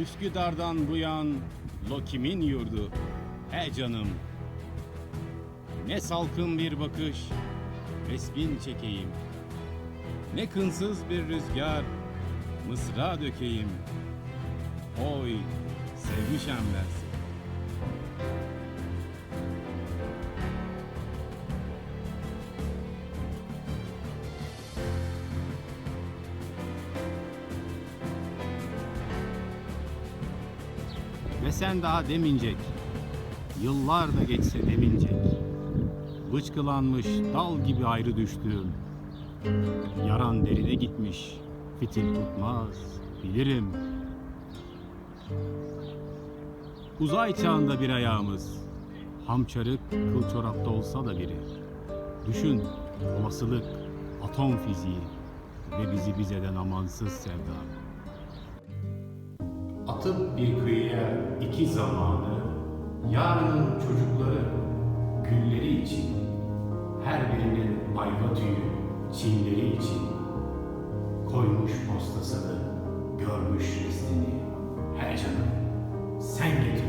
Üsküdar'dan bu yan Lokimin yurdu. He canım. Ne salkın bir bakış, resmin çekeyim. Ne kınsız bir rüzgar, mısra dökeyim. Oy, sevmişem dersin. Ve sen daha demincek, yıllar da geçse demincek. Bıçkılanmış dal gibi ayrı düştüğüm, yaran derine gitmiş, fitil tutmaz, bilirim. Uzay çağında bir ayağımız, hamçarık kıl çorapta olsa da biri. Düşün, olasılık, atom fiziği ve bizi biz eden amansız sevda. Atıp bir kıyıya iki zamanı, yarının çocukları, gülleri için, her birinin ayva tüyü, çimleri için, koymuş postasını, görmüş restini, her canım sen getir